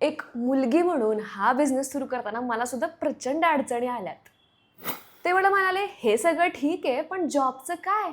एक मुलगी म्हणून हा बिझनेस सुरू करताना मला सुद्धा प्रचंड अडचणी आल्यात. ते मला म्हणाले हे सगळं ठीक आहे पण जॉबचं काय?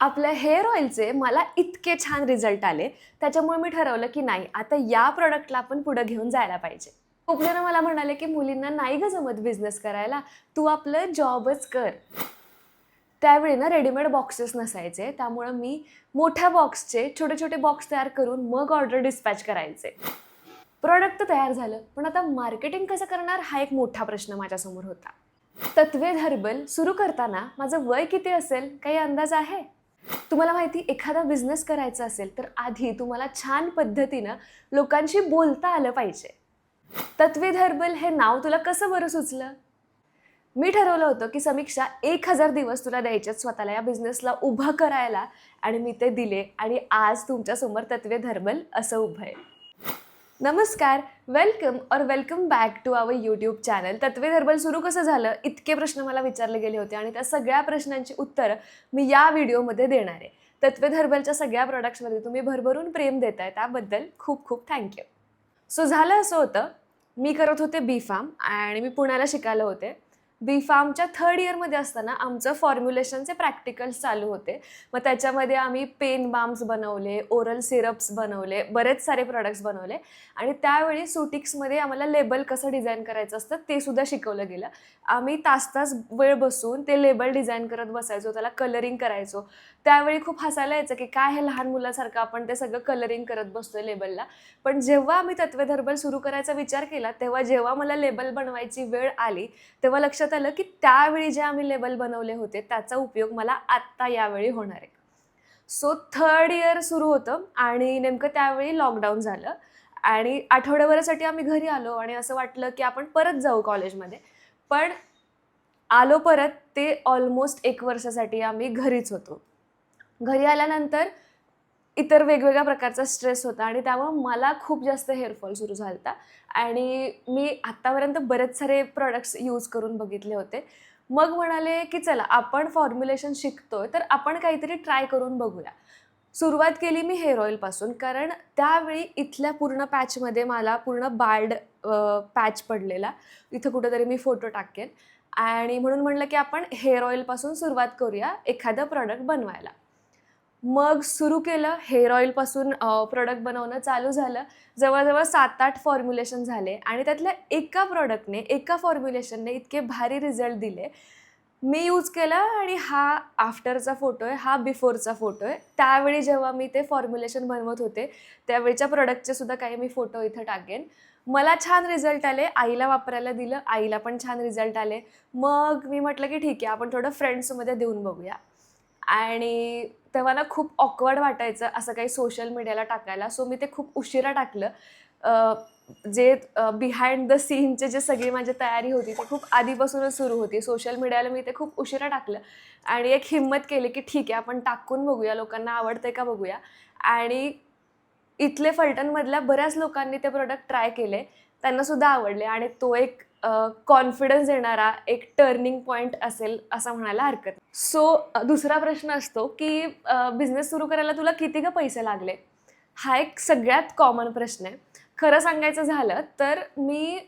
आपल्या हेअर ऑइलचे मला इतके छान रिझल्ट आले. त्याच्यामुळे मी ठरवलं की नाही आता या प्रोडक्टला आपण पुढं घेऊन जायला पाहिजे. खूप जण मला म्हणाले की मुलींना नाही ग जमत बिझनेस करायला. तू आपलं जॉबच कर. त्यावेळी ना रेडीमेड बॉक्सेस नसायचे. त्यामुळं मी मोठ्या बॉक्सचे छोटे छोटे बॉक्स तयार करून मग ऑर्डर डिस्पॅच करायचे. प्रॉडक्ट तर तयार झालं. पण आता मार्केटिंग कसं करणार हा एक मोठा प्रश्न माझ्यासमोर होता. तत्वेद हर्बल सुरू करताना माझं वय किती असेल? काही अंदाज आहे? तुम्हाला माहिती एखादा बिझनेस करायचा असेल तर आधी तुम्हाला छान पद्धतीनं लोकांशी बोलता आलं पाहिजे. तत्वेद हर्बल हे नाव तुला कसं बरं सुचलं? मी ठरवलं होतं की समीक्षा एक हजार दिवस तुला द्यायचे स्वतःला या बिझनेसला उभं करायला आणि मी ते दिले आणि आज तुमच्यासमोर तत्वे धर्बल असं उभं आहे. नमस्कार वेलकम और welcome back to our YouTube channel तत्वे धर्बल सुरू कसं झालं? इतके प्रश्न मला विचारले गेले होते आणि त्या सगळ्या प्रश्नांची उत्तरं मी या व्हिडिओमध्ये देणार आहे. तत्वे धर्बलच्या सगळ्या प्रोडक्ट्समध्ये तुम्ही भरभरून प्रेम देताय त्याबद्दल खूप खूप थँक्यू सो झालं असं होतं मी करत होते बी फार्म आणि मी पुण्याला शिकायला होते. बी फार्मच्या थर्ड इयरमध्ये असताना आमचं फॉर्म्युलेशनचे प्रॅक्टिकल्स चालू होते. मग त्याच्यामध्ये आम्ही पेन बाम्स बनवले ओरल सिरप्स बनवले बरेच सारे प्रॉडक्ट्स बनवले. आणि त्यावेळी सुटिक्समध्ये आम्हाला लेबल कसं डिझाईन करायचं असतं ते सुद्धा शिकवलं गेलं. आम्ही तास तास वेळ बसून ते लेबल डिझाईन करत बसायचो त्याला कलरिंग करायचो. त्यावेळी खूप हसायला यायचं की काय हे लहान मुलासारखं आपण ते सगळं कलरिंग करत बसतोय लेबलला पण जेव्हा आम्ही तत्वधर्बल सुरू करायचा विचार केला तेव्हा जेव्हा मला लेबल बनवायची वेळ आली तेव्हा लक्षात आलं की त्यावेळी जे आम्ही लेबल बनवले होते त्याचा उपयोग मला आत्ता यावेळी होणार आहे. सो थर्ड इयर सुरू होतं आणि नेमकं त्यावेळी लॉकडाऊन झालं आणि आठवड्याभरासाठी आम्ही घरी आलो आणि असं वाटलं की आपण परत जाऊ कॉलेजमध्ये पण आलो परत ते ऑलमोस्ट एक वर्षासाठी आम्ही घरीच होतो. घरी आल्यानंतर इतर वेगवेगळ्या प्रकारचा स्ट्रेस होता आणि त्यामुळं मला खूप जास्त हेअरफॉल सुरू झाला होता आणि मी आत्तापर्यंत बरेच सारे प्रॉडक्ट्स यूज करून बघितले होते. मग म्हणाले की चला आपण फॉर्म्युलेशन शिकतोय तर आपण काहीतरी ट्राय करून बघूया. सुरुवात केली मी हेअर ऑइलपासून कारण त्यावेळी इथल्या पूर्ण पॅचमध्ये मला पूर्ण बार्ड पॅच पडलेला. इथं कुठंतरी मी फोटो टाकेन. आणि म्हणून म्हणलं की आपण हेअर ऑइलपासून सुरुवात करूया एखादं प्रॉडक्ट बनवायला. मग सुरू केलं हेअर ऑइलपासून प्रोडक्ट बनवणं चालू झालं. जवळजवळ सात आठ फॉर्म्युलेशन झाले आणि त्यातल्या एका प्रॉडक्टने एका फॉर्म्युलेशनने इतके भारी रिझल्ट दिले. मी यूज केला आणि हा आफ्टरचा फोटो आहे हा बिफोरचा फोटो आहे. त्यावेळी जेव्हा मी ते फॉर्म्युलेशन बनवत होते त्यावेळच्या प्रोडक्टचे सुद्धा काही मी फोटो इथं टाकेन. मला छान रिझल्ट आले आईला वापरायला दिलं आईला पण छान रिझल्ट आले. मग मी म्हटलं की ठीक आहे आपण थोडं फ्रेंड्समध्ये देऊन बघूया. आणि तेव्हा ना खूप ऑकवर्ड वाटायचं असं काही सोशल मीडियाला टाकायला. सो मी ते खूप उशिरा टाकलं. जे बिहाइंड द सीनचे जे सगळी माझी तयारी होती ते खूप आधीपासूनच सुरू होती. सोशल मीडियाला मी ते खूप उशिरा टाकलं. आणि एक हिंमत केली की ठीक आहे आपण टाकून बघूया लोकांना आवडतंय का बघूया. आणि इथले फलटणमधल्या बऱ्याच लोकांनी ते प्रोडक्ट ट्राय केले. त्यांनासुद्धा आवडले. आणि तो एक कॉन्फिडन्स देणारा एक टर्निंग पॉईंट असेल असं म्हणायला हरकत सो दुसरा प्रश्न असतो की बिझनेस सुरू करायला तुला किती का पैसे लागले? हा एक सगळ्यात कॉमन प्रश्न आहे. खरं सांगायचं झालं तर मी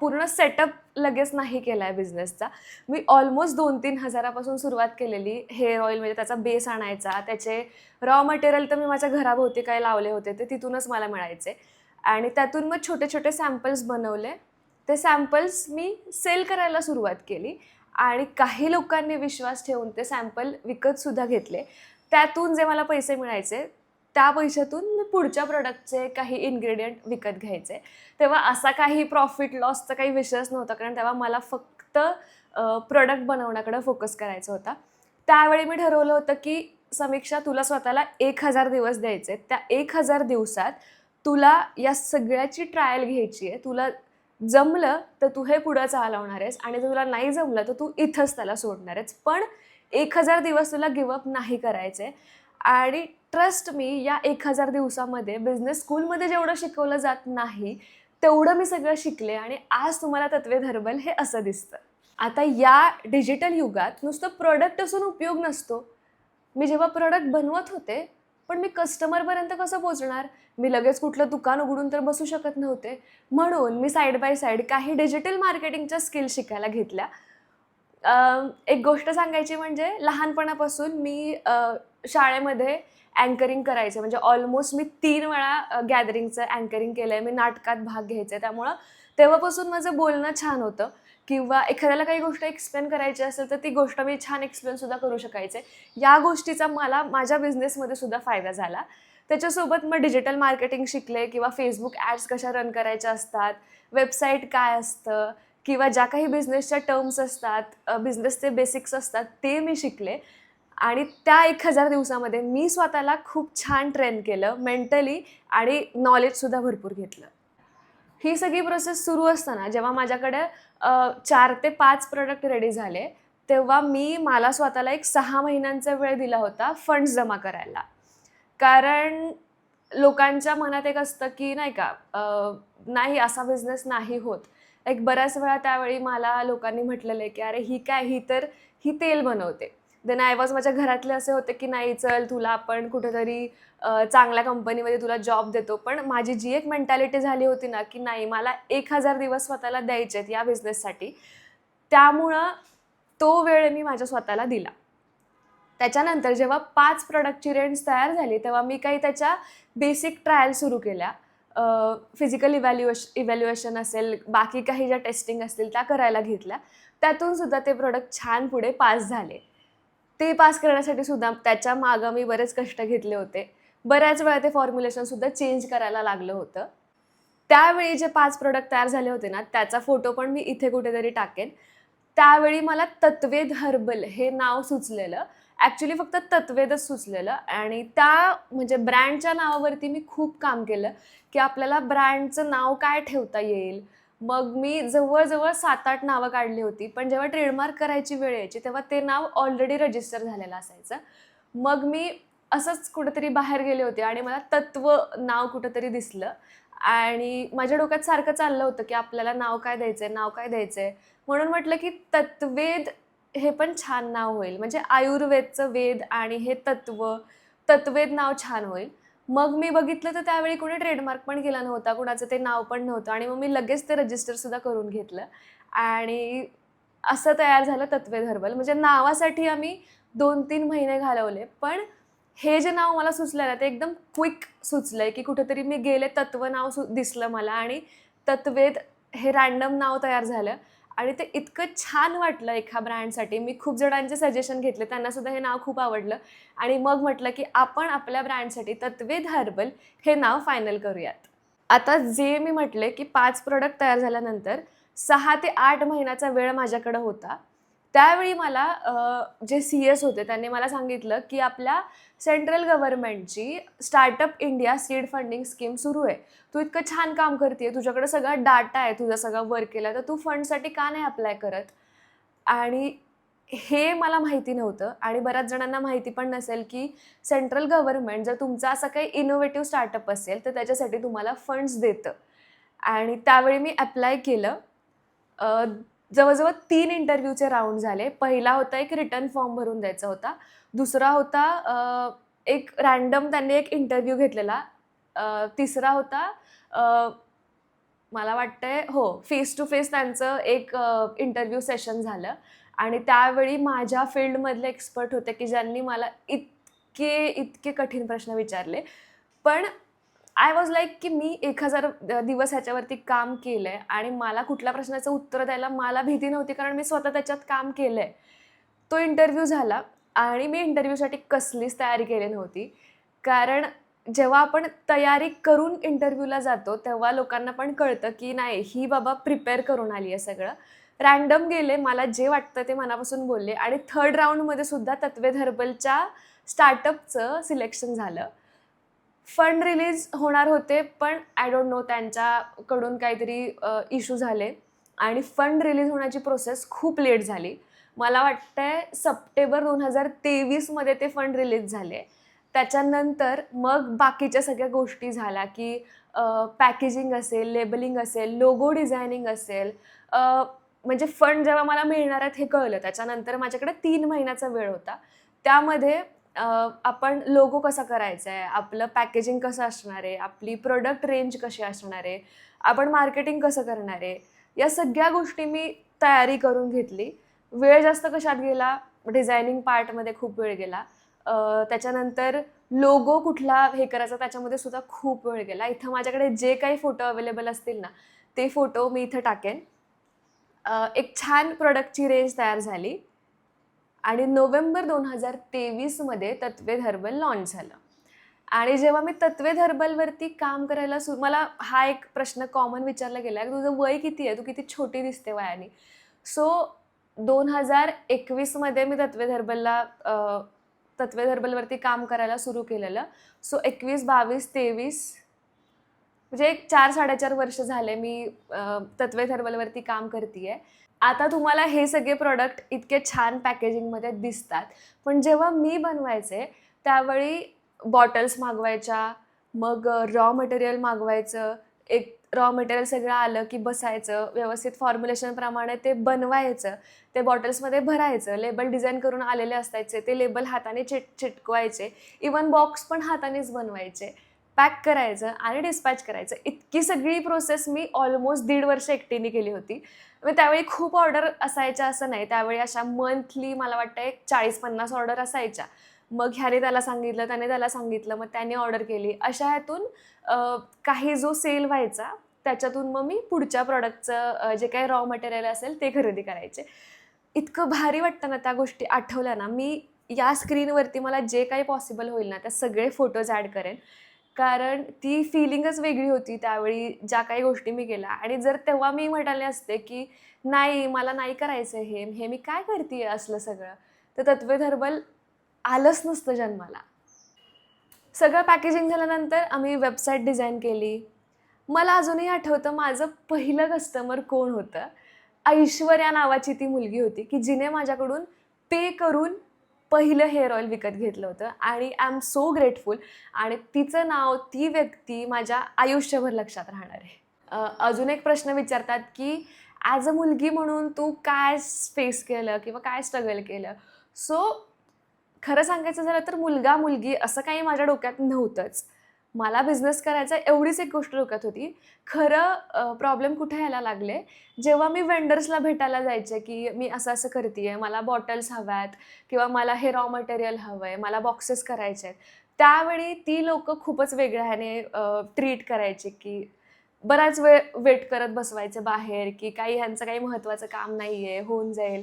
पूर्ण सेटअप लगेच नाही केला आहे बिझनेसचा मी ऑलमोस्ट दोन तीन हजारापासून सुरुवात केलेली हेअर ऑइल म्हणजे त्याचा बेस आणायचा त्याचे रॉ मटेरियल तर मी माझ्या घराभोवती काय लावले होते ते तिथूनच मला मिळायचे. आणि त्यातून मग छोटे छोटे सॅम्पल्स बनवले. ते सॅम्पल्स मी सेल करायला सुरुवात केली. आणि काही लोकांनी विश्वास ठेवून ते सॅम्पल विकतसुद्धा घेतले. त्यातून जे मला पैसे मिळायचे त्या पैशातून मी पुढच्या प्रोडक्टचे काही इन्ग्रेडियंट विकत घ्यायचे. तेव्हा असा काही प्रॉफिट लॉसचा काही विषयच नव्हता कारण तेव्हा मला फक्त प्रोडक्ट बनवण्याकडे फोकस करायचा होता. त्यावेळी मी ठरवलं होतं की समीक्षा तुला स्वतःला एक हजार दिवस द्यायचे त्या एक हजार दिवसात तुला या सगळ्याची ट्रायल घ्यायची आहे. तुला जमलं तर तू हे पुढं चालवणार आहेस आणि जर तुला नाही जमलं तर तू इथंच त्याला सोडणार आहेस. पण एक हजार दिवस तुला गिवअप नाही करायचे आणि ट्रस्ट मी या एक हजार दिवसामध्ये बिझनेस स्कूलमध्ये जेवढं शिकवलं जात नाही तेवढं मी सगळं शिकले आणि आज तुम्हाला तत्वे धरबल हे असं दिसतं. आता या डिजिटल युगात नुसतं प्रोडक्ट असून उपयोग नसतो. मी जेव्हा प्रोडक्ट बनवत होते पण मी कस्टमरपर्यंत कसं पोचणार? मी लगेच कुठलं दुकान उघडून तर बसू शकत नव्हते. म्हणून मी साईड बाय साईड काही डिजिटल मार्केटिंगच्या स्किल शिकायला घेतल्या. एक गोष्ट सांगायची म्हणजे लहानपणापासून मी शाळेमध्ये अँकरिंग करायचे. म्हणजे ऑलमोस्ट मी तीन वेळा गॅदरिंगचं अँकरिंग केलं आहे मी नाटकात भाग घ्यायचे. त्यामुळं तेव्हापासून माझं बोलणं छान होतं. किंवा एखाद्याला काही गोष्ट एक्सप्लेन करायची असेल तर ती गोष्ट मी छान एक्सप्लेनसुद्धा करू शकायचे. या गोष्टीचा मला माझ्या बिझनेसमध्ये सुद्धा फायदा झाला. त्याच्यासोबत मग डिजिटल मार्केटिंग शिकले किंवा फेसबुक ॲड्स कशा रन करायच्या असतात वेबसाईट काय असतं किंवा ज्या काही बिझनेसच्या टर्म्स असतात बिझनेसचे बेसिक्स असतात ते मी शिकले. आणि त्या एक हजार दिवसामध्ये मी स्वतःला खूप छान ट्रेन केलं मेंटली आणि नॉलेजसुद्धा भरपूर घेतलं. ही सगळी प्रोसेस सुरू असताना जेव्हा माझ्याकडे चार ते पाच प्रोडक्ट रेडी झाले तेव्हा मी मला स्वतःला एक सहा महिन्यांचा वेळ दिला होता फंड्स जमा करायला. कारण लोकांच्या मनात एक असतं की नाही का नाही असा बिझनेस नाही होत. एक बऱ्याच वेळा त्यावेळी मला लोकांनी म्हटलेलं आहे की अरे ही काय ही तर ही तेल बनवते. देन आय वॉज माझ्या घरातले असे होते की नाही चल तुला आपण कुठेतरी चांगल्या कंपनीमध्ये तुला जॉब देतो. पण माझी जी एक मेंटॅलिटी झाली होती ना की नाही मला एक हजार दिवस स्वतःला द्यायचे आहेत या बिझनेससाठी त्यामुळं तो वेळ मी माझ्या स्वतःला दिला. त्याच्यानंतर जेव्हा पाच प्रोडक्टची रेंट्स तयार झाली तेव्हा मी काही त्याच्या बेसिक ट्रायल सुरू केल्या. फिजिकल इव्हॅल्युएश इव्हॅल्युएशन असेल बाकी काही ज्या टेस्टिंग असतील त्या करायला घेतल्या. त्यातून सुद्धा ते प्रोडक्ट छान पुढे पास झाले. ते पास करण्यासाठी सुद्धा त्याच्या मागं मी बरेच कष्ट घेतले होते. बऱ्याच वेळा ते फॉर्म्युलेशनसुद्धा चेंज करायला लागलं होतं. त्यावेळी जे पाच प्रोडक्ट तयार झाले होते ना त्याचा फोटो पण मी इथे कुठेतरी टाकेन. त्यावेळी मला तत्वेद हर्बल हे नाव सुचलेलं. ॲक्च्युली फक्त तत्वेदच सुचलेलं. आणि त्या म्हणजे ब्रँडच्या नावावरती मी खूप काम केलं की आपल्याला ब्रँडचं नाव काय ठेवता येईल? मग मी जवळजवळ सात आठ नावं काढली होती पण जेव्हा ट्रेडमार्क करायची वेळ यायची तेव्हा ते नाव ऑलरेडी रजिस्टर झालेलं असायचं. मग मी असंच कुठंतरी बाहेर गेले होते आणि मला तत्व नाव कुठंतरी दिसलं. आणि माझ्या डोक्यात सारखं चाललं होतं की आपल्याला नाव काय द्यायचं आहे नाव काय द्यायचं आहे म्हणून म्हटलं की तत्वेद हे पण छान नाव होईल. म्हणजे आयुर्वेदचं वेद आणि हे तत्व तत्वेद नाव छान होईल. मग मी बघितलं तर त्यावेळी कोणी ट्रेडमार्क पण केला नव्हता कुणाचं ते नाव पण नव्हतं. आणि मग मी लगेच ते रजिस्टरसुद्धा करून घेतलं. आणि असं तयार झालं तत्वे हर्बल म्हणजे नावासाठी आम्ही दोन तीन महिने घालवले पण हे जे नाव मला सुचलं ना ते एकदम क्विक सुचलं आहे की कुठेतरी मी गेले तत्व नाव सु दिसलं मला आणि तत्वेत हे रँडम नाव तयार झालं. आणि ते इतकं छान वाटलं एका ब्रँडसाठी मी खूप जणांचे सजेशन घेतले त्यांनासुद्धा हे नाव खूप आवडलं. आणि मग म्हटलं की आपण आपल्या ब्रँडसाठी तत्वेद हर्बल हे नाव फायनल करूयात. आता जे मी म्हटले की पाच प्रोडक्ट तयार झाल्यानंतर सहा ते आठ महिन्याचा वेळ माझ्याकडं होता. त्यावेळी मला जे सी एस होते त्यांनी मला सांगितलं की आपल्या central गव्हर्नमेंटची startup India seed funding scheme सुरू आहे. तू इतकं छान काम करते तुझ्याकडे सगळा डाटा आहे तुझा सगळा वर्क केला तर तू फंडसाठी का नाही अप्लाय करत? आणि हे मला माहिती नव्हतं आणि बऱ्याच जणांना माहिती पण नसेल की सेंट्रल गव्हर्नमेंट जर तुमचा असा काही इनोव्हेटिव्ह स्टार्टअप असेल तर त्याच्यासाठी तुम्हाला फंड्स देतं. आणि त्यावेळी मी अप्लाय केलं. जवळजवळ तीन इंटरव्ह्यूचे राऊंड झाले. पहिला होता एक रिटर्न फॉर्म भरून द्यायचा होता. दुसरा होता एक रॅन्डम त्यांनी एक इंटरव्ह्यू घेतलेला. तिसरा होता मला वाटतंय हो फेस टू फेस त्यांचं एक इंटरव्ह्यू सेशन झालं. आणि त्यावेळी माझ्या फील्डमधले एक्सपर्ट होते की ज्यांनी मला इतके इतके कठीण प्रश्न विचारले. पण आय वॉज लाईक की मी एक हजार दिवस ह्याच्यावरती काम केलं आहे आणि मला कुठल्या प्रश्नाचं उत्तर द्यायला मला भीती नव्हती कारण मी स्वतः त्याच्यात काम केलं आहे तो इंटरव्ह्यू झाला आणि मी इंटरव्ह्यूसाठी कसलीच तयारी केली नव्हती. कारण जेव्हा आपण तयारी करून इंटरव्ह्यूला जातो तेव्हा लोकांना पण कळतं की नाही ही बाबा प्रिपेअर करून आली आहे सगळं. रँडम गेले मला जे वाटतं ते मनापासून बोलले आणि थर्ड राऊंडमध्ये सुद्धा तत्वे धर्बलच्या स्टार्टअपचं सिलेक्शन झालं. फंड रिलीज होणार होते पण आय डोंट नो त्यांच्याकडून काहीतरी इश्यू झाले. आणि फंड रिलीज होण्याची प्रोसेस खूप लेट झाली. मला वाटतंय सप्टेंबर दोन हजार तेवीसमध्ये ते फंड रिलीज झाले. त्याच्यानंतर मग बाकीच्या सगळ्या गोष्टी झाल्या की पॅकेजिंग असेल लेबलिंग असेल लोगो डिझायनिंग असेल म्हणजे फंड जेव्हा मला मिळणार आहेत हे कळलं. त्याच्यानंतर माझ्याकडे तीन महिन्याचा वेळ होता. त्यामध्ये आपण लोगो कसा करायचा आहे आपलं पॅकेजिंग कसं असणार आहे? आपली प्रोडक्ट रेंज कशी असणार आहे? आपण मार्केटिंग कसं करणार आहे? या सगळ्या गोष्टी मी तयारी करून घेतली. वेळ जास्त कशात गेला? डिझायनिंग पार्टमध्ये खूप वेळ गेला. त्याच्यानंतर लोगो कुठला हे करायचा त्याच्यामध्ये सुद्धा खूप वेळ गेला. इथं माझ्याकडे जे काही फोटो अवेलेबल असतील ना ते फोटो मी इथं टाकेन. एक छान प्रोडक्टची रेंज तयार झाली. आणि नोव्हेंबर दोन हजार तेवीसमध्ये तत्वेद हर्बल लॉन्च झालं. आणि जेव्हा मी तत्वेद हर्बलवरती काम करायला सुरू मला हा एक प्रश्न कॉमन विचारला गेला की तुझं वय किती आहे? तू किती छोटी दिसते वयाने? सो दोन हजार एकवीसमध्ये मी तत्वेद हर्बलला तत्वेद हर्बलवरती काम करायला सुरू केलेलं. सो एकवीस बावीस तेवीस म्हणजे एक चार साडेचार वर्ष झाले मी तत्वे थर्मलवरती काम करते आता तुम्हाला हे सगळे प्रॉडक्ट इतके छान पॅकेजिंगमध्ये दिसतात. पण जेव्हा मी बनवायचे त्यावेळी बॉटल्स मागवायच्या मग रॉ मटेरियल मागवायचं एक रॉ मटेरियल सगळं आलं की बसायचं व्यवस्थित फॉर्म्युलेशनप्रमाणे ते बनवायचं ते बॉटल्समध्ये भरायचं लेबल डिझाईन करून आलेले असायचे ते लेबल हाताने चिट चिटकवायचे इवन बॉक्स पण हातानेच बनवायचे. पॅक करायचं आणि डिस्पॅच करायचं. इतकी सगळी प्रोसेस मी ऑलमोस्ट दीड वर्ष एकटीने केली होती. मग त्यावेळी खूप ऑर्डर असायच्या असं नाही. त्यावेळी अशा मंथली मला वाटतं एक चाळीस पन्नास ऑर्डर असायच्या. मग ह्याने त्याला सांगितलं त्याने त्याला सांगितलं मग त्याने ऑर्डर केली. अशा ह्यातून काही जो सेल व्हायचा त्याच्यातून मग मी पुढच्या प्रॉडक्टचं जे काही रॉ मटेरियल असेल ते खरेदी करायचे. इतकं भारी वाटतं ना त्या गोष्टी आठवल्या ना. मी या स्क्रीनवरती मला जे काही पॉसिबल होईल ना त्या सगळे फोटोज ॲड करेन. कारण ती फिलिंगच वेगळी होती त्यावेळी ज्या काही गोष्टी मी केल्या. आणि जर तेव्हा मी म्हणाले असते की नाही मला नाही करायचं हे हे मी काय करते असलं सगळं? तर तत्वेद आलंच नसतं जन्माला. सगळं पॅकेजिंग झाल्यानंतर आम्ही वेबसाईट डिझाईन केली. मला अजूनही आठवतं माझं पहिलं कस्टमर कोण होतं? ऐश्वर्या नावाची ती मुलगी होती की जिने माझ्याकडून पे करून पहिलं हेअर ऑइल विकत घेतलं होतं आणि आय एम सो ग्रेटफुल आणि तिचं नाव ती व्यक्ती माझ्या आयुष्यभर लक्षात राहणार आहे. अजून एक प्रश्न विचारतात की ॲज अ मुलगी म्हणून तू काय फेस केलं किंवा काय स्ट्रगल केलं? सो खरं सांगायचं झालं तर मुलगा मुलगी असं काही माझ्या डोक्यात नव्हतंच. मला बिझनेस करायचा एवढीच एक गोष्ट डोक्यात होती. खरं प्रॉब्लेम कुठे यायला लागले? जेव्हा मी वेंडर्सला भेटायला जायचे की मी असं असं करते मला बॉटल्स हव्यात किंवा मला हे रॉ मटेरियल हवं आहे मला बॉक्सेस करायचे आहेत त्यावेळी ती लोक खूपच वेगळ्याने ट्रीट करायचे की बराच वेळ वेट करत बसवायचे बाहेर की काही ह्यांचं काही महत्त्वाचं काम नाही आहे होऊन जाईल.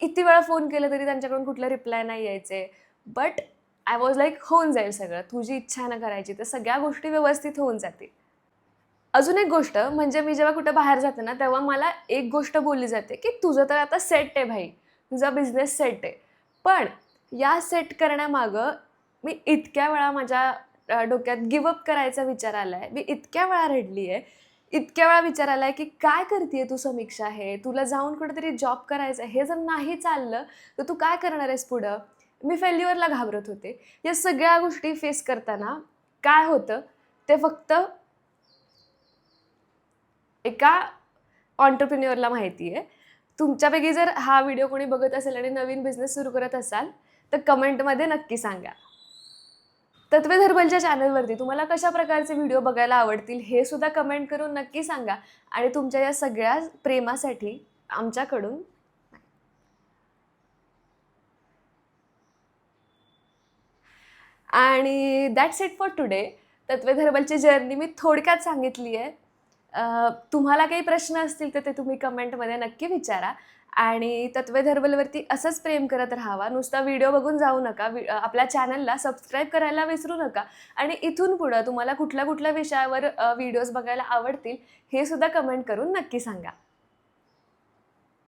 किती वेळा फोन केलं तरी त्यांच्याकडून कुठलं रिप्लाय नाही यायचे. बट आय वॉज लाईक होऊन जाईल सगळं. तुझी इच्छा न ना करायची तर सगळ्या गोष्टी व्यवस्थित होऊन जातील. अजून एक गोष्ट म्हणजे मी जेव्हा कुठं बाहेर जाते ना तेव्हा मला एक गोष्ट बोलली जाते की तुझं तर आता सेट आहे भाई. तुझा बिझनेस सेट आहे. पण या सेट करण्यामागं मी इतक्या वेळा माझ्या डोक्यात गिवअप करायचा विचार आला आहे मी इतक्या वेळा रडली आहे इतक्या वेळा विचार आला आहे की काय करते तू समीक्षा आहे तुला जाऊन कुठेतरी जॉब करायचं आहे हे जर नाही चाललं तर तू काय करणार आहेस पुढं? मी फेल्युअरला घाबरत होते. या सगळ्या गोष्टी फेस करताना काय होतं? ते फक्त एका ऑन्टरप्रिन्युअरला माहिती आहे. तुमच्यापैकी जर हा व्हिडिओ कोणी बघत असेल आणि नवीन बिझनेस सुरू करत असाल तर कमेंटमध्ये नक्की सांगा. तत्वे धर्बलच्या चॅनलवरती तुम्हाला कशा प्रकारचे व्हिडिओ बघायला आवडतील हे सुद्धा कमेंट करून नक्की सांगा. आणि तुमच्या या सगळ्या प्रेमासाठी आमच्याकडून आणि दॅट्स इट फॉर टुडे तत्वधर्मलची जर्नी मी थोडक्यात सांगितली आहे तुम्हाला काही प्रश्न असतील तर ते तुम्ही कमेंटमध्ये नक्की विचारा. आणि तत्वधर्मलवरती असंच प्रेम करत राहावा. नुसता व्हिडिओ बघून जाऊ नका. वि- आपल्या चॅनलला सबस्क्राईब करायला विसरू नका. आणि इथून पुढं तुम्हाला कुठल्या कुठल्या विषयावर व्हिडिओज बघायला आवडतील हे सुद्धा कमेंट करून नक्की सांगा.